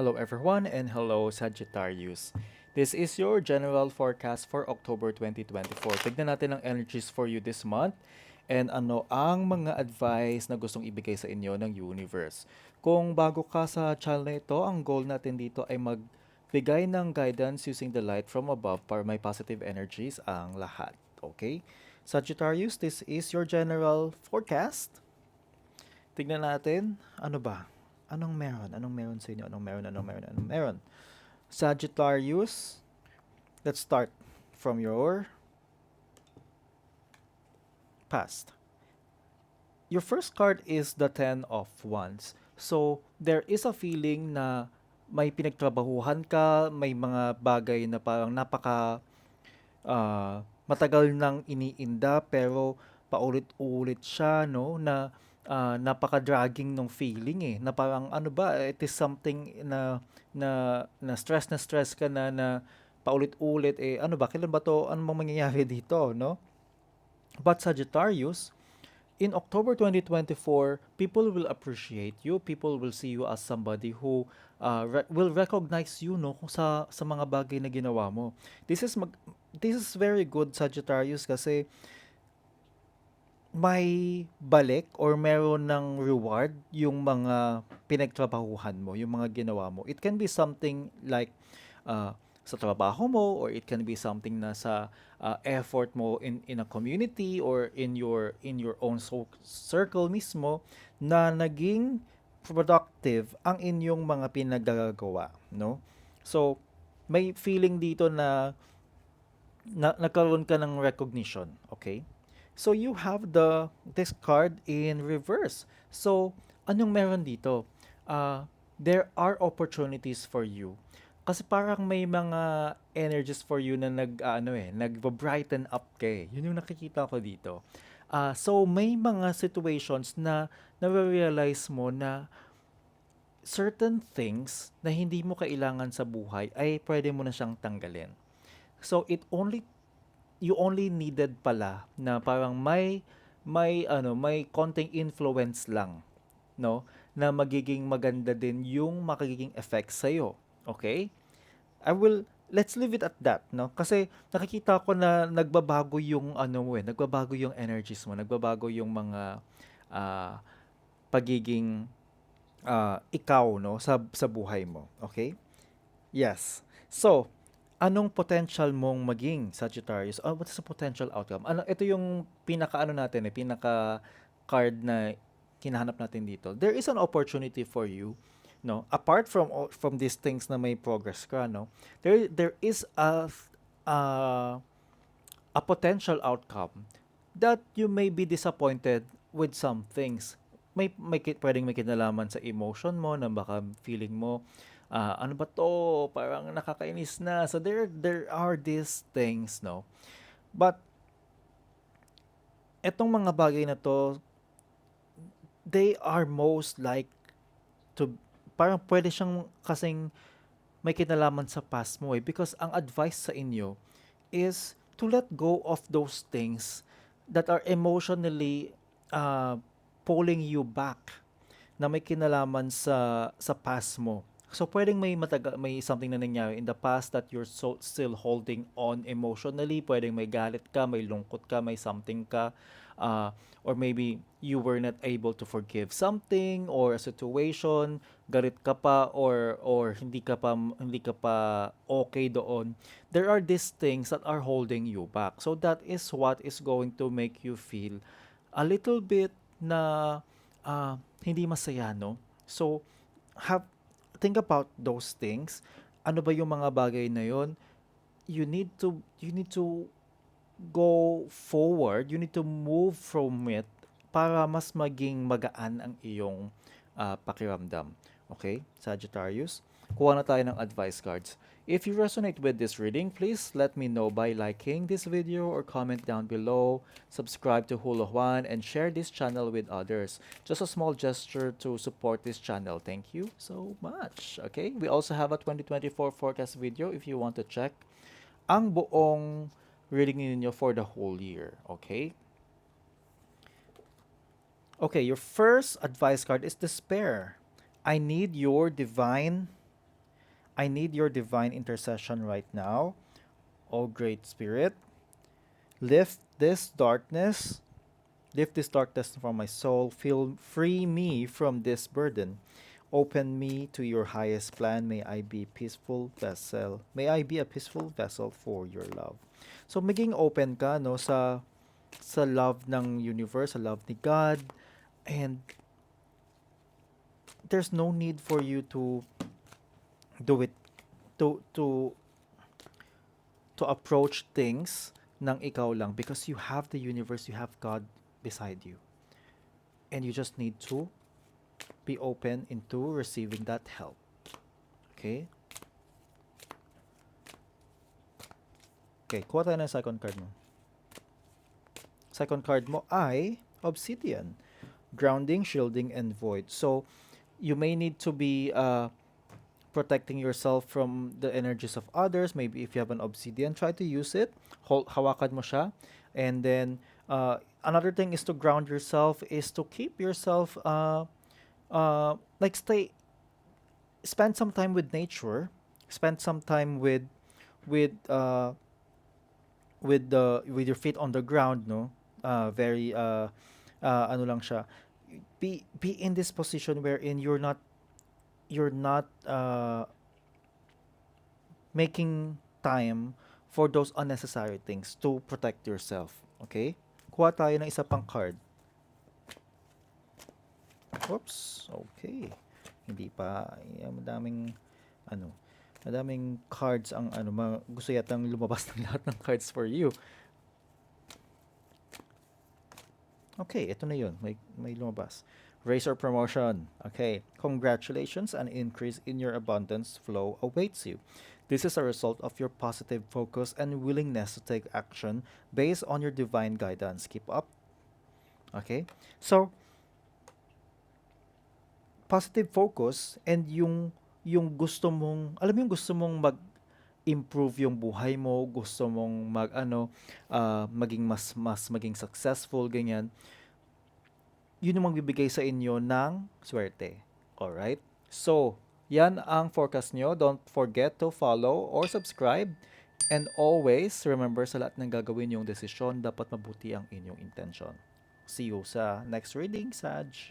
Hello everyone and hello Sagittarius. This is your general forecast for October 2024. Tignan natin ang energies for you this month and ano ang mga advice na gustong ibigay sa inyo ng universe. Kung bago ka sa channel na ito, ang goal natin dito ay magbigay ng guidance using the light from above para may positive energies ang lahat. Okay? Sagittarius, this is your general forecast. Tignan natin, ano ba? Anong meron? Anong meron sa inyo? Anong meron? Anong meron? Anong meron? Sagittarius, let's start from your past. Your first card is the Ten of Wands. So, there is a feeling na may pinagtrabahuhan ka, may mga bagay na parang napaka ah, matagal nang iniinda pero paulit-ulit siya no na ah, napaka-dragging nung feeling eh na parang ano ba it is something na na na stress na stress ka na na paulit-ulit eh ano ba kailan ba to ano bang mangyayari dito no but Sagittarius in October 2024, people will appreciate you. People will see you as somebody who uh, re- will recognize you no sa sa mga bagay na ginawa mo. This is mag, this is very good Sagittarius kasi may balik or meron ng reward yung mga pinagtrabahuhan mo, yung mga ginawa mo. It can be something like uh, sa trabaho mo or it can be something na sa uh, effort mo in in a community or in your in your own so- circle mismo na naging productive ang inyong mga pinagagawa, no? So, may feeling dito na, na nagkaroon ka ng recognition, okay? So you have the this card in reverse. So anong meron dito? Uh, there are opportunities for you. Kasi parang may mga energies for you na nag ano eh, nagbo-brighten up ka eh. Yun yung nakikita ko dito. Ah, so may mga situations na na-realize mo na certain things na hindi mo kailangan sa buhay ay pwede mo na siyang tanggalin. So it only you only needed pala na parang may may ano, may konting influence lang, no? Na magiging maganda din yung magiging effect sa Okay? I will let's leave it at that, no? Kasi nakikita ko na nagbabago yung ano mo eh, nagbabago yung energies mo, nagbabago yung mga ah, pagiging ah, ikaw, no, sa sa buhay mo. Okay? Yes. So, anong potential mong maging Sagittarius? Oh, what is the potential outcome? Ano, ito yung pinaka ano natin eh, pinaka card na kinahanap natin dito. There is an opportunity for you, no? Apart from from these things na may progress ka, no? There there is a uh, a potential outcome that you may be disappointed with some things. May, may pwedeng may kinalaman sa emotion mo na baka feeling mo ah, ano ba to? Parang nakakainis na. So there there are these things, no? But etong mga bagay na to, they are most like to parang pwede siyang kasing may kinalaman sa past mo eh because ang advice sa inyo is to let go of those things that are emotionally uh, pulling you back na may kinalaman sa sa past mo. So pwedeng may mataga, may something na nangyari in the past that you're so still holding on emotionally. Pwedeng may galit ka, may lungkot ka, may something ka uh, or maybe you were not able to forgive something or a situation, galit ka pa or or hindi ka pa hindi ka pa okay doon. There are these things that are holding you back. So that is what is going to make you feel a little bit na ah, hindi masaya, no? So, have think about those things. Ano ba yung mga bagay na yon? You need to you need to go forward, you need to move from it para mas maging magaan ang iyong ah, pakiramdam. Okay, Sagittarius? Kuha na tayo ng advice cards. If you resonate with this reading, please let me know by liking this video or comment down below, subscribe to Hula Juan, and share this channel with others. Just a small gesture to support this channel. Thank you so much. Okay, we also have a 2024 forecast video if you want to check ang buong reading ninyo for the whole year. Okay? Okay, your first advice card is despair. I need your divine I need your divine intercession right now. O Great Spirit, lift this darkness, lift this darkness from my soul, feel free me from this burden. Open me to your highest plan. May I be peaceful vessel. May I be a peaceful vessel for your love. So maging open ka no sa sa love ng universe, sa love ni God and there's no need for you to do it to to to approach things ng ikaw lang because you have the universe, you have God beside you. And you just need to be open into receiving that help. Okay? Okay, kuha tayo second card mo. Second card mo ay Obsidian. Grounding, shielding, and void. So, you may need to be uh, protecting yourself from the energies of others. Maybe if you have an obsidian, try to use it. Hold, hawakan mo siya. And then, uh, another thing is to ground yourself, is to keep yourself, uh, uh, like stay, spend some time with nature. Spend some time with, with, uh, with the, with your feet on the ground, no? Uh, very, uh, uh, ano lang siya. Be, be in this position wherein you're not you're not uh, making time for those unnecessary things to protect yourself. Okay? Kuha tayo ng isa pang card. Oops. Okay. Hindi pa. Ay, madaming, ano, madaming cards ang, ano, ma, gusto yatang lumabas ng lahat ng cards for you. Okay, ito na yun. May, may lumabas. Raise or promotion. Okay, congratulations, an increase in your abundance flow awaits you. This is a result of your positive focus and willingness to take action based on your divine guidance. Keep up. Okay? So, positive focus and yung yung gusto mong, alam mo yung gusto mong mag improve yung buhay mo, gusto mong mag ano, ah, maging mas mas maging successful ganyan yun yung magbibigay sa inyo ng swerte. Alright? So, yan ang forecast nyo. Don't forget to follow or subscribe. And always, remember sa lahat ng gagawin yung desisyon, dapat mabuti ang inyong intention. See you sa next reading, Saj.